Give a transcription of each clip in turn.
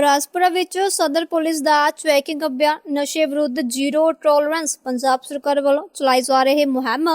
ਰਾਜਪੁਰਾ ਵਿੱਚ ਸਦਰ ਪੁਲਿਸ ਦਾ ਚੈਕਿੰਗ ਅਭਿਆਨ ਨਸ਼ੇ ਵਿਰੁੱਧ ਜ਼ੀਰੋ ਟੋਲਰੈਂਸ ਪੰਜਾਬ ਸਰਕਾਰ ਵੱਲੋਂ ਚਲਾਈ ਜਾ ਰਹੇ ਮੁਹਿੰਮ।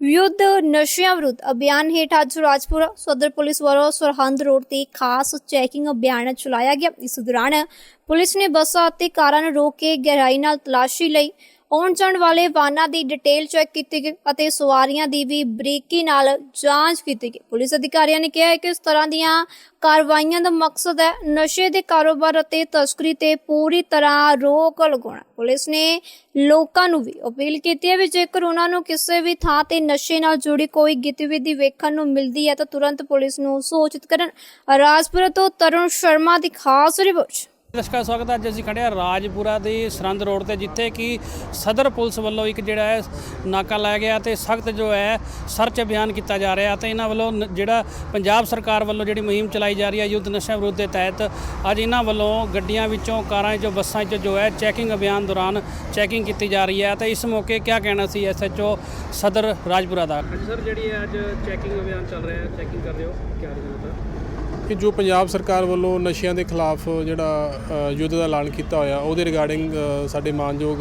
ਵਿਰੁੱਧ ਨਸ਼ਿਆਂ ਵਿਰੁੱਧ ਅਭਿਆਨ ਹੇਠ ਅੱਜ ਰਾਜਪੁਰਾ ਸਦਰ ਪੁਲਿਸ ਵੱਲੋਂ ਸਰਹੰਦ ਰੋਡ ਤੇ ਖਾਸ ਚੈਕਿੰਗ ਅਭਿਆਨ ਚਲਾਇਆ ਗਿਆ। ਇਸ ਦੌਰਾਨ ਪੁਲਿਸ ਨੇ ਬੱਸਾਂ ਅਤੇ ਕਾਰਾਂ ਨੂੰ ਰੋਕ ਕੇ ਗਹਿਰਾਈ ਨਾਲ ਤਲਾਸ਼ੀ ਲਈ ਆਉਣ ਜਾਣ ਵਾਲੇ ਵਾਹਨਾਂ ਦੀ ਡਿਟੇਲ ਚੈੱਕ ਕੀਤੀ ਗਈ ਅਤੇ ਸਵਾਰੀਆਂ ਦੀ ਵੀ ਬਰੀਕੀ ਨਾਲ ਜਾਂਚ ਕੀਤੀ ਗਈ। ਪੁਲਿਸ ਅਧਿਕਾਰੀਆਂ ਨੇ ਕਿਹਾ ਹੈ ਕਿ ਇਸ ਤਰ੍ਹਾਂ ਦੀਆਂ ਕਾਰਵਾਈਆਂ ਦਾ ਮਕਸਦ ਹੈ ਨਸ਼ੇ ਦੇ ਕਾਰੋਬਾਰ ਅਤੇ ਤਸਕਰੀ ਤੇ ਪੂਰੀ ਤਰ੍ਹਾਂ ਰੋਕ ਲਗਾਉਣਾ। ਪੁਲਿਸ ਨੇ ਲੋਕਾਂ ਨੂੰ ਵੀ ਅਪੀਲ ਕੀਤੀ ਹੈ ਵੀ ਜੇਕਰ ਉਹਨਾਂ ਨੂੰ ਕਿਸੇ ਵੀ ਥਾਂ ਤੇ ਨਸ਼ੇ ਨਾਲ ਜੁੜੀ ਕੋਈ ਗਤੀਵਿਧੀ ਵੇਖਣ ਨੂੰ ਮਿਲਦੀ ਹੈ ਤਾਂ ਤੁਰੰਤ ਪੁਲਿਸ ਨੂੰ ਸੂਚਿਤ ਕਰਨ। ਰਾਜਪੁਰ ਤੋਂ ਤਰੁਣ ਸ਼ਰਮਾ ਦੀ ਖਾਸ ਰਿਪੋਰਟ। ਨਮਸਕਾਰ, ਸਵਾਗਤ ਅੱਜ ਅਸੀਂ ਖੜੇ ਹਾਂ ਰਾਜਪੁਰਾ ਦੇ ਸਰੰਦ ਰੋਡ ਤੇ, ਜਿੱਥੇ ਕਿ ਸਦਰ ਪੁਲਿਸ ਵੱਲੋਂ ਇੱਕ ਜਿਹੜਾ ਹੈ, ਨਾਕਾ ਲਾਇਆ ਗਿਆ ਤੇ ਸਖਤ ਜੋ ਹੈ, ਸਰਚ ਅਭਿਆਨ ਕੀਤਾ ਜਾ ਰਿਹਾ ਤੇ ਇਹਨਾਂ ਵੱਲੋਂ ਨ- ਜਿਹੜਾ ਪੰਜਾਬ ਸਰਕਾਰ ਵੱਲੋਂ ਜਿਹੜੀ ਮੁਹਿੰਮ ਚਲਾਈ ਜਾ ਰਹੀ ਹੈ, ਯੁੱਧ ਨਸ਼ਾ ਵਿਰੁੱਧ ਦੇ ਤਹਿਤ, ਅੱਜ ਇਹਨਾਂ ਵੱਲੋਂ ਗੱਡੀਆਂ ਵਿੱਚੋਂ, ਕਾਰਾਂ ਵਿੱਚੋਂ, ਬੱਸਾਂ ਵਿੱਚੋਂ ਜੋ ਹੈ, ਚੈਕਿੰਗ ਅਭਿਆਨ ਦੌਰਾਨ ਚੈਕਿੰਗ ਕੀਤੀ ਜਾ ਰਹੀ ਹੈ ਤੇ ਇਸ ਮੌਕੇ ਕੀ ਕਹਿਣਾ ਸੀ ਐਸਐਚਓ ਸਦਰ ਰਾਜਪੁਰਾ ਦਾ? ਸਰ, ਜਿਹੜੀ ਹੈ ਅੱਜ ਚੈਕਿੰਗ ਅਭਿਆਨ ਚੱਲ ਰਿਹਾ ਹੈ, ਚੈਕਿੰਗ ਕਰ ਰਹੇ ਹੋ ਕੀ ਰਿਜ਼ਲਟ ਕਿ ਜੋ ਪੰਜਾਬ ਸਰਕਾਰ ਵੱਲੋਂ ਨਸ਼ਿਆਂ ਦੇ ਖਿਲਾਫ ਜਿਹੜਾ ਯੁੱਧ ਦਾ ਐਲਾਨ ਕੀਤਾ ਹੋਇਆ, ਉਹਦੇ ਰਿਗਾਰਡਿੰਗ ਸਾਡੇ ਮਾਨਯੋਗ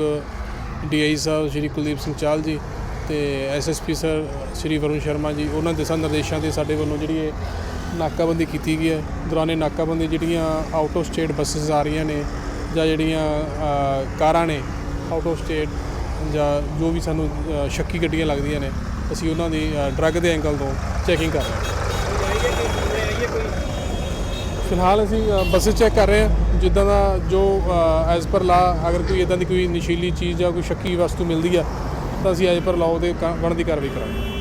ਡੀਆਈ ਸਾਹਿਬ ਸ਼੍ਰੀ ਕੁਲਦੀਪ ਸਿੰਘ ਚਾਲ ਜੀ ਤੇ ਐਸਐਸਪੀ ਸਰ ਸ਼੍ਰੀ ਵਰੁਣ ਸ਼ਰਮਾ ਜੀ, ਉਹਨਾਂ ਦੇ ਨਿਰਦੇਸ਼ਾਂ ਤੇ ਸਾਡੇ ਵੱਲੋਂ ਜਿਹੜੀ ਇਹ ਨਾਕਾਬੰਦੀ ਕੀਤੀ ਗਈ ਹੈ। ਦੌਰਾਨੇ ਨਾਕਾਬੰਦੀ ਜਿਹੜੀਆਂ ਆਊਟ ਆਫ ਸਟੇਟ ਬੱਸਸ ਆ ਰਹੀਆਂ ਨੇ ਜਾਂ ਜਿਹੜੀਆਂ ਕਾਰਾਂ ਨੇ ਆਊਟ ਆਫ ਸਟੇਟ ਜਾਂ ਜੋ ਵੀ ਸਾਨੂੰ ਸ਼ੱਕੀ ਗੱਡੀਆਂ ਲੱਗਦੀਆਂ ਨੇ, ਅਸੀਂ ਉਹਨਾਂ ਦੀ ਡਰੱਗ ਦੇ ਐਂਗਲ ਤੋਂ ਚੈਕਿੰਗ ਕਰ ਰਹੇ ਹਾਂ। ਫਿਲਹਾਲ ਅਸੀਂ ਬੱਸਸ ਚੈੱਕ ਕਰ ਰਹੇ ਹਾਂ, ਜਿੱਦਾਂ ਦਾ ਜੋ ਐਜ਼ ਪਰ ਲਾ ਅਗਰ ਕੋਈ ਇਦਾਂ ਦੀ ਕੋਈ ਨਸ਼ੀਲੀ ਚੀਜ਼ ਜਾਂ ਕੋਈ ਸ਼ੱਕੀ ਵਸਤੂ ਮਿਲਦੀ ਆ, ਤਾਂ ਅਸੀਂ ਐਜ਼ ਪਰ ਲਾ ਉਹਦੇ ਕਾ- ਬਣਦੀ ਕਾਰਵਾਈ ਕਰਾਂਗੇ।